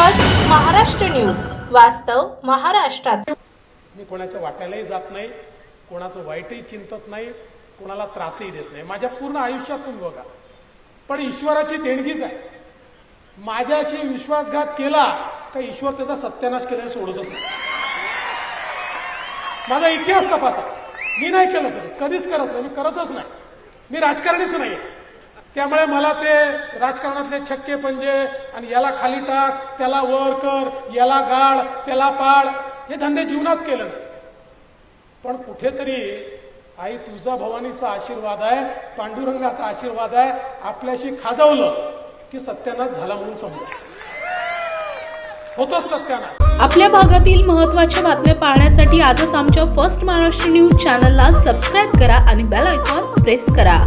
Maharashtra news. वास्तव महाराष्ट्रात मी कोणाच्या वाट्यालाही जात नाही कोणाचं वाईटही चिंतत नाही कोणाला त्रासही देत नाही. माझ्या पूर्ण आयुष्यातून बघा. पण ईश्वराची देणगीच आहे. माझ्याशी विश्वासघात केला का ईश्वर त्याचा सत्यानाश केल्याने सोडतच नाही? माझा इतिहास तपासा. मी नाही केलं कधी. कधीच करत नाही. मी करतच नाही. मी राजकारणीच नाही त्यामुळे मला ते राजकारणातले छक्के पंजे आणि याला खाली टाक त्याला वर कर याला गाळ त्याला पाड हे धंदे जीवनात केलं नाही. पण कुठेतरी आई तुझा भवानीचा आशीर्वाद आहे पांडुरंगाचा आशीर्वाद आहे आपल्याशी खाजवलं की सत्यानाश झाला म्हणून समजा होतोच सत्यानाश. आपल्या भागातील महत्त्वाच्या बातम्या पाहण्यासाठी आजच आमच्या फर्स्ट महाराष्ट्र न्यूज चॅनलला सबस्क्राईब करा आणि बेल आयकॉन प्रेस करा.